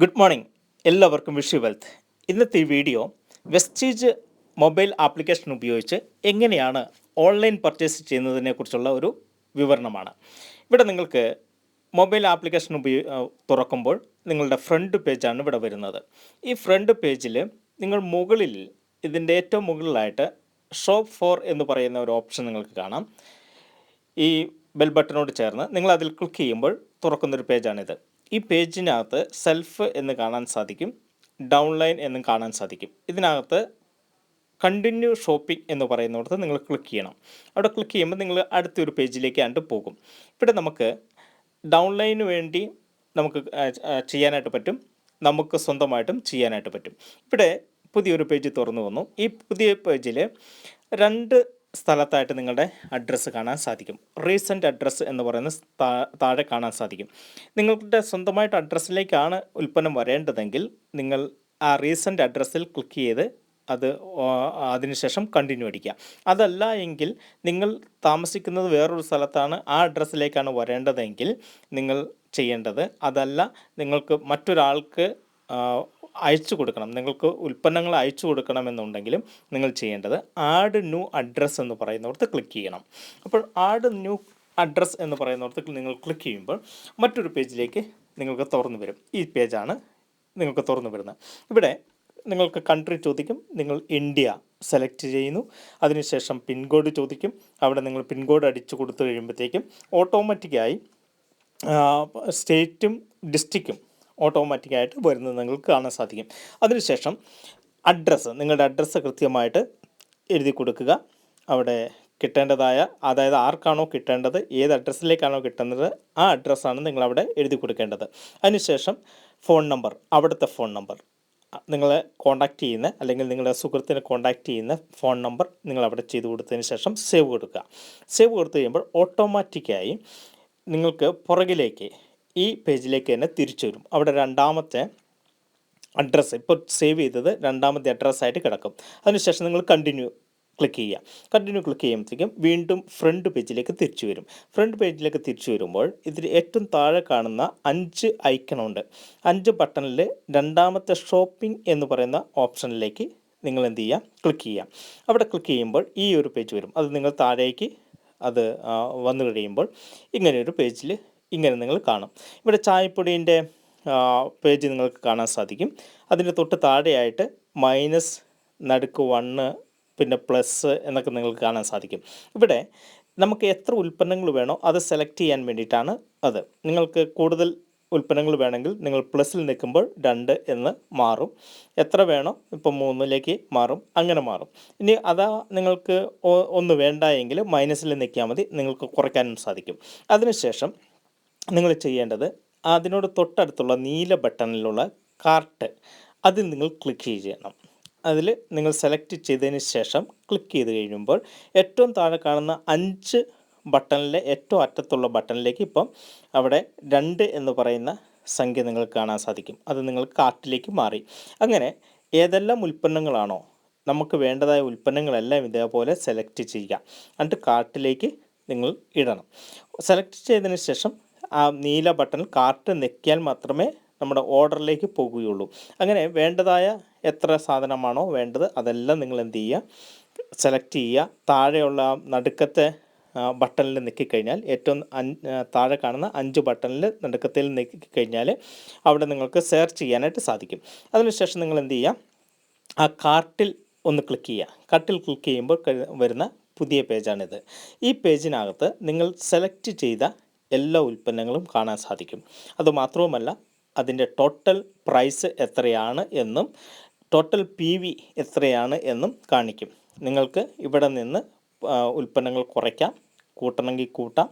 Good morning. എല്ലാവർക്കും Vishu wealth. ഇന്നത്തെ ഈ വീഡിയോ വെസ്റ്റീജ് മൊബൈൽ ആപ്ലിക്കേഷൻ ഉപയോഗിച്ച് എങ്ങനെയാണ് ഓൺലൈൻ പർച്ചേസ് ചെയ്യുന്നതിനെക്കുറിച്ചുള്ള ഒരു വിവരണമാണ്. ഇവിടെ നിങ്ങൾക്ക് മൊബൈൽ ആപ്ലിക്കേഷൻ ഉപയോ തുറക്കുമ്പോൾ നിങ്ങളുടെ ഫ്രണ്ട് പേജാണ് ഇവിടെ വരുന്നത്. ഈ ഫ്രണ്ട് പേജിൽ നിങ്ങൾ മുകളിൽ ഇതിന്റെ ഏറ്റവും മുകളിലായിട്ട് ഷോപ്പ് ഫോർ എന്ന് പറയുന്ന ഒരു ഓപ്ഷൻ നിങ്ങൾക്ക് കാണാം. ഈ ബെൽ ബട്ടണോട് ചേർന്ന് നിങ്ങൾ അതിൽ ക്ലിക്ക് ചെയ്യുമ്പോൾ തുറക്കുന്നൊരു പേജാണിത്. ഈ പേജിനകത്ത് സെൽഫ് എന്ന് കാണാൻ സാധിക്കും ഡൗൺലൈൻ എന്നും കാണാൻ സാധിക്കും. ഇതിനകത്ത് കണ്ടിന്യൂ ഷോപ്പിംഗ് എന്ന് പറയുന്നിടത്ത് നിങ്ങൾ ക്ലിക്ക് ചെയ്യണം. അവിടെ ക്ലിക്ക് ചെയ്യുമ്പോൾ നിങ്ങൾ അടുത്തൊരു പേജിലേക്ക് ആണ്ട് പോകും. ഇവിടെ നമുക്ക് ഡൗൺലൈന് വേണ്ടി നമുക്ക് ചെയ്യാനായിട്ട് പറ്റും. നമുക്ക് സ്വന്തമായിട്ടും ചെയ്യാനായിട്ട് പറ്റും. ഇവിടെ പുതിയൊരു പേജ് തുറന്നു വന്നു. ഈ പുതിയ പേജിൽ രണ്ട് സ്ഥലത്തായിട്ട് നിങ്ങളുടെ അഡ്രസ്സ് കാണാൻ സാധിക്കും. റീസെന്റ് അഡ്രസ്സ് എന്ന് പറയുന്ന താഴെ കാണാൻ സാധിക്കും. നിങ്ങളുടെ സ്വന്തമായിട്ട് അഡ്രസ്സിലേക്കാണ് ഉൽപ്പന്നം വരേണ്ടതെങ്കിൽ നിങ്ങൾ ആ റീസെന്റ് അഡ്രസ്സിൽ ക്ലിക്ക് ചെയ്ത് അത് അതിനുശേഷം കണ്ടിന്യൂ അടിക്കുക. അതല്ല എങ്കിൽ നിങ്ങൾ താമസിക്കുന്നത് വേറൊരു സ്ഥലത്താണ് ആ അഡ്രസ്സിലേക്കാണ് വരേണ്ടതെങ്കിൽ നിങ്ങൾ ചെയ്യേണ്ടത് അതല്ല നിങ്ങൾക്ക് മറ്റൊരാൾക്ക് അയച്ചു കൊടുക്കണം. നിങ്ങൾക്ക് ഉൽപ്പന്നങ്ങൾ അയച്ചു കൊടുക്കണമെന്നുണ്ടെങ്കിലും നിങ്ങൾ ചെയ്യേണ്ടത് ആഡ് ന്യൂ അഡ്രസ്സ് എന്ന് പറയുന്നിടത്ത് ക്ലിക്ക് ചെയ്യണം. അപ്പോൾ ആഡ് ന്യൂ അഡ്രസ്സ് എന്ന് പറയുന്നിടത്ത് നിങ്ങൾ ക്ലിക്ക് ചെയ്യുമ്പോൾ മറ്റൊരു പേജിലേക്ക് നിങ്ങൾക്ക് തുറന്നു വരും. ഈ പേജാണ് നിങ്ങൾക്ക് തുറന്നു വരുന്നത്. ഇവിടെ നിങ്ങൾക്ക് കൺട്രി ചോദിക്കും നിങ്ങൾ ഇന്ത്യ സെലക്ട് ചെയ്യുന്നു. അതിനുശേഷം പിൻകോഡ് ചോദിക്കും. അവിടെ നിങ്ങൾ പിൻകോഡ് അടിച്ചു കൊടുത്തു കഴിയുമ്പോഴത്തേക്കും ഓട്ടോമാറ്റിക്കായി സ്റ്റേറ്റും ഡിസ്ട്രിക്റ്റും ഓട്ടോമാറ്റിക്കായിട്ട് വരുന്നത് നിങ്ങൾക്ക് കാണാൻ സാധിക്കും. അതിനുശേഷം അഡ്രസ്സ് നിങ്ങളുടെ അഡ്രസ്സ് കൃത്യമായിട്ട് എഴുതി കൊടുക്കുക. അവിടെ കിട്ടേണ്ടതായ അതായത് ആർക്കാണോ കിട്ടേണ്ടത് ഏത് അഡ്രസ്സിലേക്കാണോ കിട്ടുന്നത് ആ അഡ്രസ്സാണ് നിങ്ങളവിടെ എഴുതി കൊടുക്കേണ്ടത്. അതിനുശേഷം ഫോൺ നമ്പർ അവിടുത്തെ ഫോൺ നമ്പർ നിങ്ങളെ കോൺടാക്റ്റ് ചെയ്യുന്ന അല്ലെങ്കിൽ നിങ്ങളുടെ സുഹൃത്തിനെ കോൺടാക്റ്റ് ചെയ്യുന്ന ഫോൺ നമ്പർ നിങ്ങൾ അവിടെ ചെയ്ത് കൊടുത്തതിന് ശേഷം സേവ് കൊടുക്കുക. സേവ് കൊടുത്തു കഴിയുമ്പോൾ ഓട്ടോമാറ്റിക്കായി നിങ്ങൾക്ക് പുറകിലേക്ക് ഈ പേജിലേക്ക് തന്നെ തിരിച്ചു വരും. അവിടെ രണ്ടാമത്തെ അഡ്രസ്സ് ഇപ്പോൾ സേവ് ചെയ്തത് രണ്ടാമത്തെ അഡ്രസ്സായിട്ട് കിടക്കും. അതിനുശേഷം നിങ്ങൾ കണ്ടിന്യൂ ക്ലിക്ക് ചെയ്യുക. കണ്ടിന്യൂ ക്ലിക്ക് ചെയ്യുമ്പോഴത്തേക്കും വീണ്ടും ഫ്രണ്ട് പേജിലേക്ക് തിരിച്ചു വരും. ഫ്രണ്ട് പേജിലേക്ക് തിരിച്ചു വരുമ്പോൾ ഇതിൽ ഏറ്റവും താഴെ കാണുന്ന അഞ്ച് ഐക്കണുണ്ട് അഞ്ച് ബട്ടണിൽ രണ്ടാമത്തെ ഷോപ്പിംഗ് എന്ന് പറയുന്ന ഓപ്ഷനിലേക്ക് നിങ്ങൾ എന്ത് ചെയ്യുക? ക്ലിക്ക് ചെയ്യുക. അവിടെ ക്ലിക്ക് ചെയ്യുമ്പോൾ ഈ ഒരു പേജ് വരും. അത് നിങ്ങൾ താഴേക്ക് അത് വന്നു കഴിയുമ്പോൾ ഇങ്ങനെയൊരു പേജിൽ ഇങ്ങനെ നിങ്ങൾ കാണും. ഇവിടെ ചായപ്പൊടീന്റെ പേജ് നിങ്ങൾക്ക് കാണാൻ സാധിക്കും. അതിന്റെ തൊട്ട് താഴെയായിട്ട് മൈനസ് നടുക്ക് വണ്ണ് പിന്നെ പ്ലസ് എന്നൊക്കെ നിങ്ങൾക്ക് കാണാൻ സാധിക്കും. ഇവിടെ നമുക്ക് എത്ര ഉൽപ്പന്നങ്ങൾ വേണോ അത് സെലക്ട് ചെയ്യാൻ വേണ്ടിയിട്ടാണ് അത്. നിങ്ങൾക്ക് കൂടുതൽ ഉൽപ്പന്നങ്ങൾ വേണമെങ്കിൽ നിങ്ങൾ പ്ലസ്സിൽ നിൽക്കുമ്പോൾ രണ്ട് എന്ന് മാറും. എത്ര വേണോ ഇപ്പോൾ മൂന്നിലേക്ക് മാറും അങ്ങനെ മാറും. ഇനി അതാ നിങ്ങൾക്ക് ഒന്ന് വേണ്ട എങ്കിൽ മൈനസിൽ നിൽക്കിയാൽ മതി നിങ്ങൾക്ക് കുറയ്ക്കാനും സാധിക്കും. അതിനുശേഷം നിങ്ങൾ ചെയ്യേണ്ടത് അതിനോട് തൊട്ടടുത്തുള്ള നീല ബട്ടണിലുള്ള കാർട്ട് അതിൽ നിങ്ങൾ ക്ലിക്ക് ചെയ്യണം. അതിൽ നിങ്ങൾ സെലക്ട് ചെയ്തതിന് ശേഷം ക്ലിക്ക് ചെയ്ത് കഴിയുമ്പോൾ ഏറ്റവും താഴെ കാണുന്ന അഞ്ച് ബട്ടണിലെ ഏറ്റവും അറ്റത്തുള്ള ബട്ടണിലേക്ക് ഇപ്പം അവിടെ രണ്ട് എന്ന് പറയുന്ന സംഖ്യ നിങ്ങൾക്ക് കാണാൻ സാധിക്കും. അത് നിങ്ങൾ കാർട്ടിലേക്ക് മാറി. അങ്ങനെ ഏതെല്ലാം ഉൽപ്പന്നങ്ങളാണോ നമുക്ക് വേണ്ടതായ ഉൽപ്പന്നങ്ങളെല്ലാം ഇതേപോലെ സെലക്ട് ചെയ്യുക. എന്നിട്ട് കാർട്ടിലേക്ക് നിങ്ങൾ ഇടണം. സെലക്ട് ചെയ്തതിന് ശേഷം ആ നീല ബട്ടൺ കാർട്ട് നെക്കിയാൽ മാത്രമേ നമ്മുടെ ഓർഡറിലേക്ക് പോകുകയുള്ളൂ. അങ്ങനെ വേണ്ടതായ എത്ര സാധനമാണോ വേണ്ടത് അതെല്ലാം നിങ്ങൾ എന്ത് ചെയ്യുക സെലക്ട് ചെയ്യുക. താഴെയുള്ള നടുക്കത്തെ ബട്ടണിൽ നിൽക്കിക്കഴിഞ്ഞാൽ ഏറ്റവും താഴെ കാണുന്ന അഞ്ച് ബട്ടണിൽ നടുക്കത്തിൽ നിൽക്കിക്കഴിഞ്ഞാൽ അവിടെ നിങ്ങൾക്ക് സെർച്ച് ചെയ്യാനായിട്ട് സാധിക്കും. അതിനുശേഷം നിങ്ങൾ എന്ത് ചെയ്യുക ആ കാർട്ടിൽ ഒന്ന് ക്ലിക്ക് ചെയ്യുക. കാർട്ടിൽ ക്ലിക്ക് ചെയ്യുമ്പോൾ വരുന്ന പുതിയ പേജാണിത്. ഈ പേജിനകത്ത് നിങ്ങൾ സെലക്ട് ചെയ്ത എല്ലാ ഉൽപ്പന്നങ്ങളും കാണാൻ സാധിക്കും. അതുമാത്രവുമല്ല അതിന്റെ ടോട്ടൽ പ്രൈസ് എത്രയാണ് എന്നും ടോട്ടൽ പി വി എത്രയാണ് എന്നും കാണിക്കും. നിങ്ങൾക്ക് ഇവിടെ നിന്ന് ഉൽപ്പന്നങ്ങൾ കുറയ്ക്കാം കൂട്ടണമെങ്കിൽ കൂട്ടാം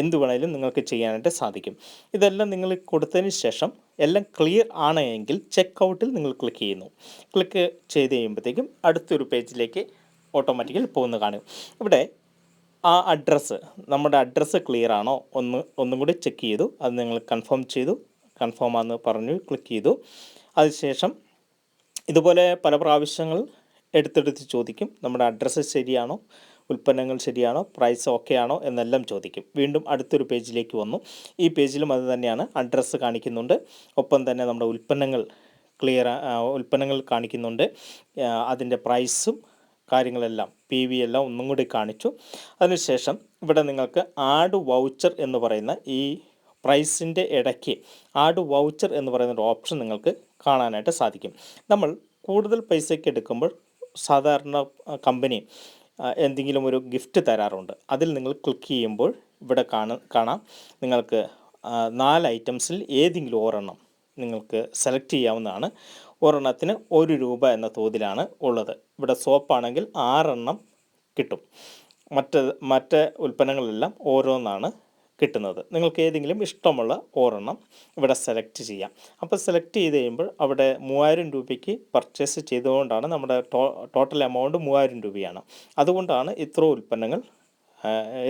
എന്ത് വേണേലും നിങ്ങൾക്ക് ചെയ്യാനായിട്ട് സാധിക്കും. ഇതെല്ലാം നിങ്ങൾ കൊടുത്തതിന് ശേഷം എല്ലാം ക്ലിയർ ആണ് എങ്കിൽ ചെക്ക് ഔട്ടിൽ നിങ്ങൾ ക്ലിക്ക് ചെയ്യുന്നു. ക്ലിക്ക് ചെയ്ത് കഴിയുമ്പോഴത്തേക്കും അടുത്തൊരു പേജിലേക്ക് ഓട്ടോമാറ്റിക്കൽ പോകുന്ന കാണും. ഇവിടെ ആ അഡ്രസ്സ് നമ്മുടെ അഡ്രസ്സ് ക്ലിയർ ആണോ? ഒന്ന് ഒന്നും കൂടി ചെക്ക് ചെയ്തു. അത് നിങ്ങൾ കൺഫേം ചെയ്തു. കൺഫേം ആണെന്ന് പറഞ്ഞു ക്ലിക്ക് ചെയ്തു. അതിനുശേഷം ഇതുപോലെ പല പ്രാവശ്യങ്ങൾ എടുത്തെടുത്ത് ചോദിക്കും. നമ്മുടെ അഡ്രസ്സ് ശരിയാണോ? ഉൽപ്പന്നങ്ങൾ ശരിയാണോ? പ്രൈസ് ഓക്കെ ആണോ? എന്നെല്ലാം ചോദിക്കും. വീണ്ടും അടുത്തൊരു പേജിലേക്ക് വന്നു. ഈ പേജിലും അത് തന്നെയാണ്. അഡ്രസ്സ് കാണിക്കുന്നുണ്ട്. ഒപ്പം തന്നെ നമ്മുടെ ഉൽപ്പന്നങ്ങൾ ക്ലിയർ ഉൽപ്പന്നങ്ങൾ കാണിക്കുന്നുണ്ട്. അതിന്റെ പ്രൈസും കാര്യങ്ങളെല്ലാം. പി വി എല്ലാം ഒന്നും കൂടി കാണിച്ചു. അതിനുശേഷം ഇവിടെ നിങ്ങൾക്ക് ആഡ് വൗച്ചർ എന്ന് പറയുന്ന ഈ പ്രൈസിന്റെ ഇടയ്ക്ക് ആഡ് വൗച്ചർ എന്ന് പറയുന്ന ഒരു ഓപ്ഷൻ നിങ്ങൾക്ക് കാണാനായിട്ട് സാധിക്കും. നമ്മൾ കൂടുതൽ പൈസയ്ക്ക് എടുക്കുമ്പോൾ സാധാരണ കമ്പനി എന്തെങ്കിലും ഒരു ഗിഫ്റ്റ് തരാറുണ്ട്. അതിൽ നിങ്ങൾ ക്ലിക്ക് ചെയ്യുമ്പോൾ ഇവിടെ കാണ നിങ്ങൾക്ക് നാല് ഐറ്റംസിൽ ഏതെങ്കിലും ഒരെണ്ണം നിങ്ങൾക്ക് സെലക്ട് ചെയ്യാവുന്നതാണ്. ഒരെണ്ണത്തിന് ഒരു രൂപ എന്ന തോതിലാണ് ഉള്ളത്. ഇവിടെ സോപ്പാണെങ്കിൽ ആറെണ്ണം കിട്ടും. മറ്റ് മറ്റ് ഉൽപ്പന്നങ്ങളെല്ലാം ഓരോന്നാണ് കിട്ടുന്നത്. നിങ്ങൾക്ക് ഏതെങ്കിലും ഇഷ്ടമുള്ള ഒരെണ്ണം ഇവിടെ സെലക്ട് ചെയ്യാം. അപ്പോൾ സെലക്ട് ചെയ്ത് കഴിയുമ്പോൾ അവിടെ മൂവായിരം രൂപയ്ക്ക് പർച്ചേസ് ചെയ്തുകൊണ്ടാണ് നമ്മുടെ ടോട്ടൽ എമൗണ്ട് മൂവായിരം രൂപയാണ്. അതുകൊണ്ടാണ് ഇത്ര ഉൽപ്പന്നങ്ങൾ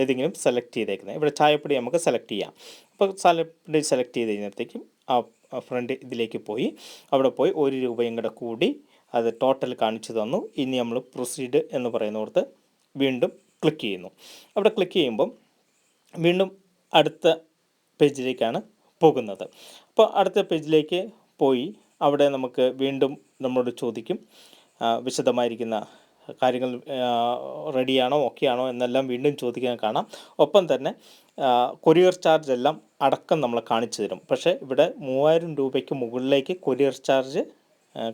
ഏതെങ്കിലും സെലക്ട് ചെയ്തേക്കുന്നത്. ഇവിടെ ചായപ്പൊടി നമുക്ക് സെലക്ട് ചെയ്യാം. അപ്പോൾ ചായപ്പൊടി സെലക്ട് ചെയ്ത് കഴിഞ്ഞപ്പോഴത്തേക്കും ആ ഫ്രണ്ട് ഇതിലേക്ക് പോയി. അവിടെ പോയി ഒരു രൂപയും കൂടെ കൂടി അത് ടോട്ടൽ കാണിച്ചു തന്നു. ഇനി നമ്മൾ പ്രൊസീഡ് എന്ന് പറയുന്നിടത്ത് വീണ്ടും ക്ലിക്ക് ചെയ്യുന്നു. അവിടെ ക്ലിക്ക് ചെയ്യുമ്പം വീണ്ടും അടുത്ത പേജിലേക്കാണ് പോകുന്നത്. അപ്പോൾ അടുത്ത പേജിലേക്ക് പോയി. അവിടെ നമുക്ക് വീണ്ടും നമ്മളോട് ചോദിക്കും. വിശദമായിരിക്കുന്ന കാര്യങ്ങൾ റെഡിയാണോ ഓക്കെയാണോ എന്നെല്ലാം വീണ്ടും ചോദിക്കാൻ കാണാം. ഒപ്പം തന്നെ കൊറിയർ ചാർജ് എല്ലാം അടക്കം നമ്മൾ കാണിച്ചു തരും. പക്ഷേ ഇവിടെ മൂവായിരം രൂപയ്ക്ക് മുകളിലേക്ക് കൊറിയർ ചാർജ്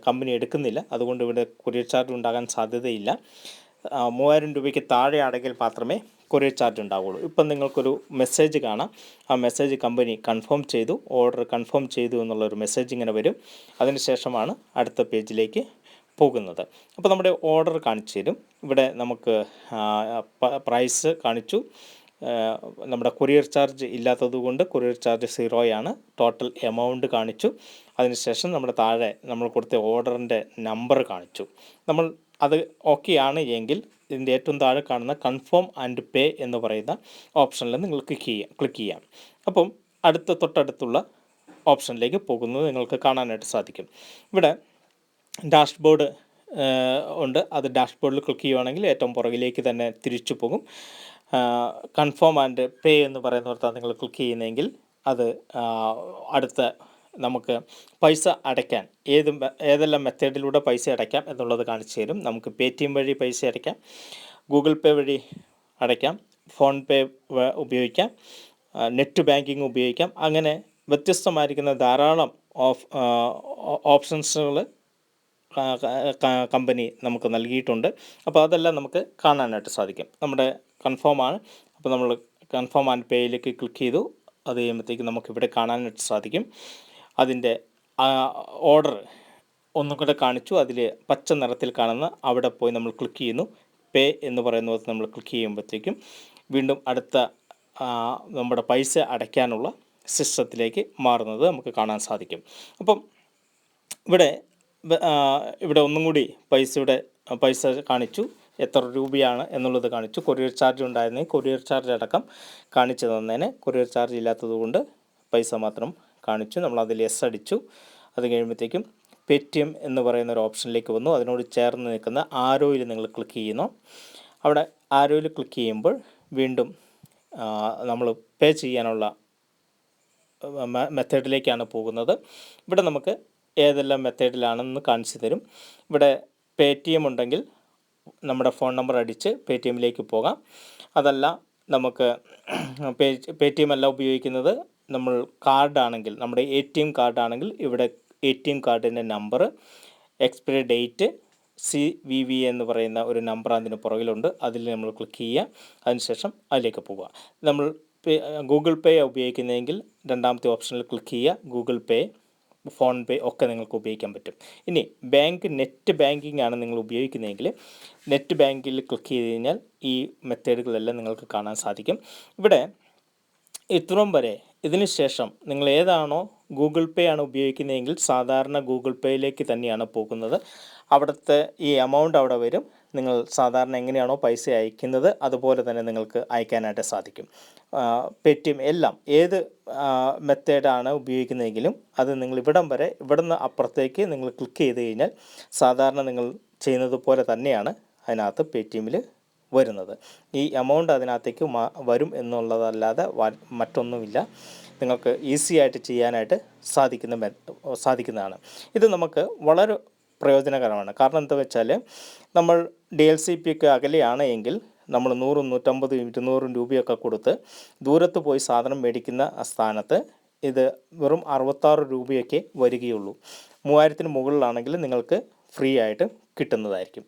കമ്പനി എടുക്കുന്നില്ല. അതുകൊണ്ട് ഇവിടെ കൊറിയർ ചാർജ് ഉണ്ടാകാൻ സാധ്യതയില്ല. മൂവായിരം രൂപയ്ക്ക് താഴെ ആണെങ്കിൽ മാത്രമേ കൊറിയർ ചാർജ് ഉണ്ടാവുള്ളൂ. ഇപ്പം നിങ്ങൾക്കൊരു മെസ്സേജ് കാണാം. ആ മെസ്സേജ് കമ്പനി കൺഫേം ചെയ്തു. ഓർഡർ കൺഫേം ചെയ്തു എന്നുള്ളൊരു മെസ്സേജ് ഇങ്ങനെ വരും. അതിനുശേഷമാണ് അടുത്ത പേജിലേക്ക് പോകുന്നത്. അപ്പോൾ നമ്മുടെ ഓർഡർ കാണിച്ചു തരും. ഇവിടെ നമുക്ക് പ്രൈസ് കാണിച്ചു. നമ്മുടെ കൊറിയർ ചാർജ് ഇല്ലാത്തത് കൊണ്ട് കൊറിയർ ചാർജ് സീറോയാണ് ടോട്ടൽ എമൗണ്ട് കാണിച്ചു. അതിനുശേഷം നമ്മുടെ താഴെ നമ്മൾ കൊടുത്ത ഓർഡറിന്റെ നമ്പർ കാണിച്ചു. നമ്മൾ അത് ഓക്കെ ആണ് എങ്കിൽ ഇതിന്റെ ഏറ്റവും താഴെ കാണുന്ന കൺഫേം ആൻഡ് പേ എന്ന് പറയുന്ന ഓപ്ഷനിൽ നിങ്ങൾ ക്ലിക്ക് ചെയ്യാം ക്ലിക്ക് ചെയ്യാം. അപ്പം അടുത്ത തൊട്ടടുത്തുള്ള ഓപ്ഷനിലേക്ക് പോകുന്നത് നിങ്ങൾക്ക് കാണാനായിട്ട് സാധിക്കും. ഇവിടെ ഡാഷ്ബോർഡ് ഉണ്ട്. അത് ഡാഷ്ബോർഡിൽ ക്ലിക്ക് ചെയ്യുവാണെങ്കിൽ ഏറ്റവും പുറകിലേക്ക് തന്നെ തിരിച്ചു പോകും. കൺഫേം ആൻഡ് പേ എന്ന് പറയുന്ന പറയുന്നിടത്താണ് നിങ്ങൾ ക്ലിക്ക് ചെയ്യുന്നതെങ്കിൽ അത് അടുത്ത നമുക്ക് പൈസ അടയ്ക്കാൻ ഏത് ഏതെല്ലാം മെത്തേഡിലൂടെ പൈസ അടയ്ക്കാം എന്നുള്ളത് കാണിച്ചു തരും. നമുക്ക് പേ ടി എം വഴി പൈസ അടയ്ക്കാം ഗൂഗിൾ പേ വഴി അടയ്ക്കാം ഫോൺ പേ ഉപയോഗിക്കാം നെറ്റ് ബാങ്കിങ് ഉപയോഗിക്കാം. അങ്ങനെ വ്യത്യസ്തമായിരിക്കുന്ന ധാരാളം ഓഫ് ഓപ്ഷൻസുകൾ കമ്പനി നമുക്ക് നൽകിയിട്ടുണ്ട്. അപ്പോൾ അതെല്ലാം നമുക്ക് കാണാനായിട്ട് സാധിക്കും. നമ്മുടെ കൺഫേം ആണ്. അപ്പോൾ നമ്മൾ കൺഫേം ആൻഡ് പേയിലേക്ക് ക്ലിക്ക് ചെയ്തു. അത് കഴിയുമ്പോഴത്തേക്ക് നമുക്ക് ഇവിടെ കാണാനായിട്ട് സാധിക്കും. അതിന്റെ ഓർഡർ ഒന്നും കൂടെ കാണിച്ചു. അതിൽ പച്ച നിറത്തിൽ കാണുന്ന അവിടെ പോയി നമ്മൾ ക്ലിക്ക് ചെയ്യുന്നു. പേ എന്ന് പറയുന്നത് നമ്മൾ ക്ലിക്ക് ചെയ്യുമ്പോഴത്തേക്കും വീണ്ടും അടുത്ത നമ്മുടെ പൈസ അടയ്ക്കാനുള്ള സിസ്റ്റത്തിലേക്ക് മാറുന്നത് നമുക്ക് കാണാൻ സാധിക്കും. അപ്പം ഇവിടെ ഇവിടെ ഒന്നും കൂടി പൈസയുടെ പൈസ കാണിച്ചു. എത്ര രൂപയാണ് എന്നുള്ളത് കാണിച്ചു. കൊറിയർ ചാർജ് ഉണ്ടായിരുന്നേ കൊറിയർ ചാർജ് അടക്കം കാണിച്ചു തന്നേനെ. കൊറിയർ ചാർജ് ഇല്ലാത്തതുകൊണ്ട് പൈസ മാത്രം കാണിച്ചു. നമ്മൾ അതിൽ എസ് അടിച്ചു. അത് കഴിയുമ്പോഴത്തേക്കും പേറ്റിഎം എന്ന് പറയുന്ന ഒരു ഓപ്ഷനിലേക്ക് വന്നു. അതിനോട് ചേർന്ന് നിൽക്കുന്ന ആരോയിൽ നിങ്ങൾ ക്ലിക്ക് ചെയ്യുന്നു. അവിടെ ആരോയിൽ ക്ലിക്ക് ചെയ്യുമ്പോൾ വീണ്ടും നമ്മൾ പേ ചെയ്യാനുള്ള മെത്തേഡിലേക്കാണ് പോകുന്നത്. ഇവിടെ നമുക്ക് ഏതെല്ലാം മെത്തേഡിലാണെന്ന് കാണിച്ചു തരും. ഇവിടെ പേ ടി എം ഉണ്ടെങ്കിൽ നമ്മുടെ ഫോൺ നമ്പർ അടിച്ച് പേ ടി എമ്മിലേക്ക് പോകാം. അതല്ല നമുക്ക് പേ പേ ടി എം അല്ല ഉപയോഗിക്കുന്നത്. നമ്മൾ കാർഡാണെങ്കിൽ നമ്മുടെ എ ടി എം കാർഡാണെങ്കിൽ ഇവിടെ എ ടി എം കാർഡിന്റെ number expiry date C V V എന്ന് പറയുന്ന ഒരു നമ്പർ അതിന് പുറകിലുണ്ട്. അതിൽ നമ്മൾ ക്ലിക്ക് ചെയ്യുക. അതിനുശേഷം അതിലേക്ക് പോവുക. നമ്മൾ ഗൂഗിൾ പേ ഉപയോഗിക്കുന്നതെങ്കിൽ രണ്ടാമത്തെ ഓപ്ഷനിൽ ക്ലിക്ക് ചെയ്യുക. ഗൂഗിൾ പേ ഫോൺ പേ ഒക്കെ നിങ്ങൾക്ക് ഉപയോഗിക്കാൻ പറ്റും. ഇനി ബാങ്ക് നെറ്റ് ബാങ്കിങ് ആണ് നിങ്ങൾ ഉപയോഗിക്കുന്നതെങ്കിൽ നെറ്റ് ബാങ്കിൽ ക്ലിക്ക് ചെയ്ത് കഴിഞ്ഞാൽ ഈ മെത്തേഡുകളെല്ലാം നിങ്ങൾക്ക് കാണാൻ സാധിക്കും. ഇവിടെ ഇത്രയും വരെ ഇതിന് ശേഷം നിങ്ങൾ ഏതാണോ ഗൂഗിൾ പേ ആണ് ഉപയോഗിക്കുന്നതെങ്കിൽ സാധാരണ ഗൂഗിൾ പേയിലേക്ക് തന്നെയാണ് പോകുന്നത്. അവിടുത്തെ ഈ എമൗണ്ട് അവിടെ വരും. നിങ്ങൾ സാധാരണ എങ്ങനെയാണോ പൈസ അയക്കുന്നത് അതുപോലെ തന്നെ നിങ്ങൾക്ക് അയക്കാനായിട്ട് സാധിക്കും. പേ എല്ലാം ഏത് മെത്തേഡാണ് ഉപയോഗിക്കുന്നതെങ്കിലും അത് നിങ്ങൾ ഇവിടം വരെ ഇവിടുന്ന് അപ്പുറത്തേക്ക് നിങ്ങൾ ക്ലിക്ക് ചെയ്ത് കഴിഞ്ഞാൽ സാധാരണ നിങ്ങൾ ചെയ്യുന്നത് പോലെ തന്നെയാണ് അതിനകത്ത് പേ ടി എമ്മിൽ വരുന്നത്. ഈ എമൗണ്ട് അതിനകത്തേക്ക് വരും എന്നുള്ളതല്ലാതെ മറ്റൊന്നുമില്ല. നിങ്ങൾക്ക് ഈസി ആയിട്ട് ചെയ്യാനായിട്ട് സാധിക്കുന്ന സാധിക്കുന്നതാണ്. ഇത് നമുക്ക് വളരെ പ്രയോജനകരമാണ്. കാരണം എന്താ വെച്ചാൽ നമ്മൾ ഡി എൽ സി പിക്ക് അകലെയാണ് എങ്കിൽ നമ്മൾ നൂറും നൂറ്റമ്പതും ഇരുന്നൂറും രൂപയൊക്കെ കൊടുത്ത് ദൂരത്ത് പോയി സാധനം മേടിക്കുന്ന സ്ഥാനത്ത് ഇത് വെറും അറുപത്താറ് രൂപയൊക്കെ വരികയുള്ളൂ. മൂവായിരത്തിന് മുകളിലാണെങ്കിൽ നിങ്ങൾക്ക് ഫ്രീ ആയിട്ട് കിട്ടുന്നതായിരിക്കും.